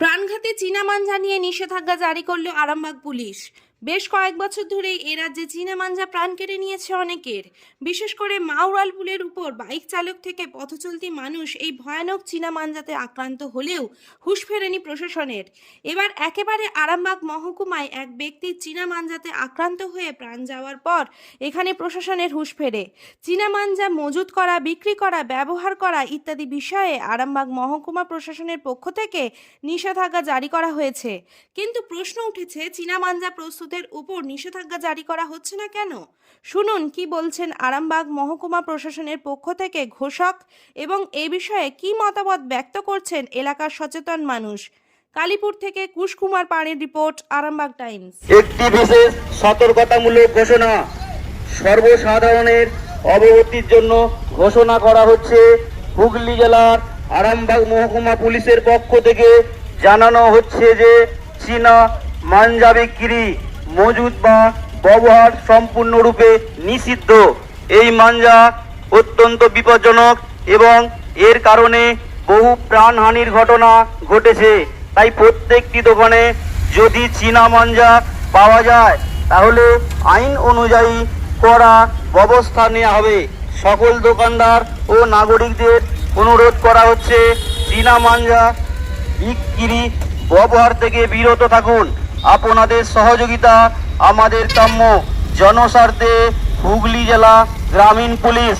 প্রাণঘাতী চীনা মাঞ্জা নিয়ে নিষেধাজ্ঞা জারি করল আরামবাগ পুলিশ। বেশ কয়েক বছর ধরেই এ রাজ্যে চীনা মাঞ্জা প্রাণ কেড়ে নিয়েছে অনেকের। বিশেষ করে মাউরাল পুলের উপর বাইক চালক থেকে পথচলতি মানুষ এই ভয়ানক চীনা মাঞ্জাতে আক্রান্ত হলেও হুঁশ ফেরেনি প্রশাসনের। এবার একেবারে আরামবাগ মহকুমায় এক ব্যক্তি চীনা মাঞ্জাতে আক্রান্ত হয়ে প্রাণ যাওয়ার পর এখানে প্রশাসনের হুঁশ ফেরে। চীনা মাঞ্জা মজুত করা, বিক্রি করা, ব্যবহার করা ইত্যাদি বিষয়ে আরামবাগ মহকুমা প্রশাসনের পক্ষ থেকে নিষেধাজ্ঞা জারি করা হয়েছে। কিন্তু প্রশ্ন উঠেছে চীনা মাঞ্জা প্রস্তুতের উপর নিষেধাজ্ঞা জারি করা হচ্ছে না কেন? শুনুন, কি বলছেন আরামবাগ মহকুমা প্রশাসনের পক্ষ থেকে ঘোষক এবং এ বিষয়ে কি মতামত ব্যক্ত করছেন এলাকার সচেতন মানুষ? কালীপুর থেকে কুশকুমার পাড়ের রিপোর্ট, আরামবাগ টাইমস। একটি বিশেষ সতর্কতামূলক ঘোষণা সর্বসাধারণের অবগতির জন্য ঘোষণা করা হচ্ছে। হুগলি জেলার আরামবাগ মহকুমা পুলিশের পক্ষ থেকে জানানো হচ্ছে যে চীনা মাঞ্জা বিক্রি মজুদ বা ব্যবহার সম্পূর্ণরূপে নিষিদ্ধ। এই মাঞ্জা অত্যন্ত বিপজ্জনক এবং এর কারণে বহু প্রাণহানির ঘটনা ঘটেছে। তাই প্রত্যেকটি দোকানে যদি চীনা মাঞ্জা পাওয়া যায়, তাহলে আইন অনুযায়ী করা ব্যবস্থা নেওয়া হবে। সকল দোকানদার ও নাগরিকদের অনুরোধ করা হচ্ছে, চীনা মাঞ্জা বিক্রি, ব্যবহার থেকে বিরত থাকুন। আপনাদের সহযোগিতা আমাদের কাম্য জনস্বার্থে হুগলি জেলা গ্রামীণ পুলিশ।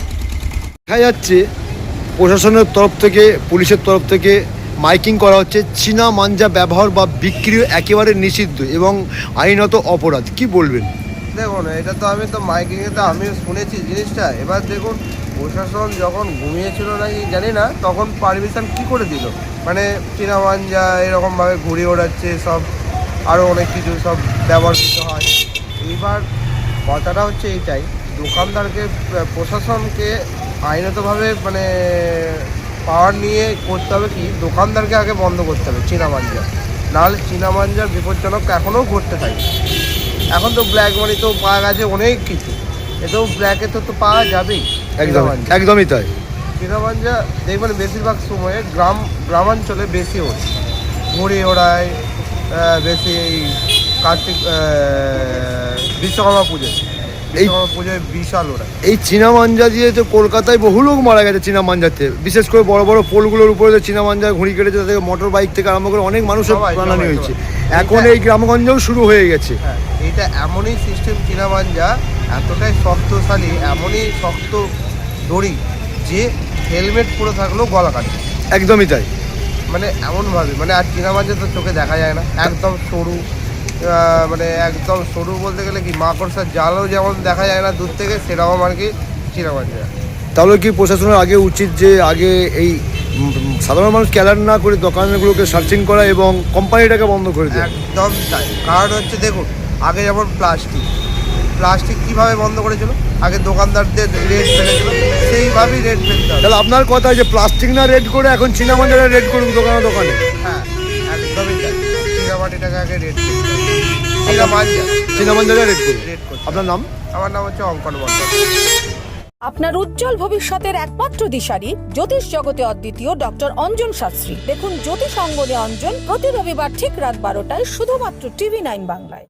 দেখা যাচ্ছে প্রশাসনের তরফ থেকে পুলিশের তরফ থেকে মাইকিং করা হচ্ছে চীনা মাঞ্জা ব্যবহার বা বিক্রি একেবারে নিষিদ্ধ এবং আইনত অপরাধ। কি বলবেন? দেখুন এটা তো আমি তো মাইকিংয়ে তো আমিও শুনেছি জিনিসটা। এবার দেখুন প্রশাসন যখন ঘুমিয়েছিল নাকি জানি না তখন পারমিশন কি করে দিল? মানে চীনা মাঞ্জা এরকমভাবে ঘুরে ওড়াচ্ছে সব আরও অনেক কিছু সব ব্যবহৃত হয়। এইবার কথাটা হচ্ছে এইটাই দোকানদারকে প্রশাসনকে আইনতভাবে মানে পাওয়ার নিয়ে করতে হবে কি দোকানদারকে আগে বন্ধ করতে হবে চীনা মাঞ্জা নাহলে চীনা মাঞ্জার বিপজ্জনক এখনও ঘটতে থাকে এখন তো ব্ল্যাক মানি তো পাওয়া গেছে অনেক কিছু। এতেও ব্ল্যাকে তো তো পাওয়া যাবেই একদম একদমই তাই। চীনামাঞ্জা দেখবেন বেশিরভাগ সময়ে গ্রাম গ্রামাঞ্চলে বেশি ওঠে ঘুড়ি ওড়ায় বেশি এই কার্তিক বিশ্বকর্মা পুজো। বিশ্বকর্মা পুজোয় বিশাল ওড়ায় এই চীনা মাঞ্জা দিয়ে তো কলকাতায় বহু লোক মারা গেছে চীনা মাঞ্জাতে বিশেষ করে বড় বড় পোলগুলোর উপরে যে চীনা মাঞ্জা ঘুড়ি কেটেছে তাদের মোটর বাইক থেকে আরম্ভ করে অনেক মানুষের প্রাণহানি হয়েছে। এখন এই গ্রামগঞ্জেও শুরু হয়ে গেছে। হ্যাঁ এটা এমনই সিস্টেম চীনামাঞ্জা এতটাই শক্তশালী এমনই শক্ত দড়ি যে হেলমেট পরে থাকলেও গলা কাটে। একদমই তাই। মানে এমনভাবে মানে আর চীনা মাঞ্জা তো চোখে দেখা যায় না। একদম সরু মানে একদম সরু বলতে গেলে কি মাকড়সার জালও যেমন দেখা যায় না দূর থেকে সেরকম আর কি চীনা মাঞ্জা তাহলে কি প্রশাসনের আগে উচিত যে আগে এই সাধারণ মানুষ ক্যালার না করে দোকানগুলোকে সার্চিং করা এবং কোম্পানিটাকে বন্ধ করে দেওয়া? একদম তাই। কারণ হচ্ছে দেখুন আগে যেমন প্লাস্টিক প্লাস্টিক কীভাবে বন্ধ করেছিল? আগে দোকানদারদের রেট ফেলেছিল সেইভাবেই রেট ফেলতে হবে। তাহলে আপনার কথা যে প্লাস্টিক না রেড করে এখন চীনা মাঞ্জাটা রেড করুন দোকানে দোকানে। হ্যাঁ একদমই তাই। চীনা মাটিটাকে আগে রেট করতে হবে। চীনা মাঞ্জা চীনা মাঞ্জাটা রেড করুন আপনার নাম? আমার নাম হচ্ছে অঙ্কন আপনার উজ্জ্বল ভবিষ্যতের একমাত্র দিশারি জ্যোতিষ জগতে অদ্বিতীয় ডক্টর অঞ্জন শাস্ত্রী। দেখুন জ্যোতিষ অঙ্গনে অঞ্জন প্রতি রবিবার ঠিক রাত বারোটায় শুধুমাত্র টিভি নাইন বাংলায়।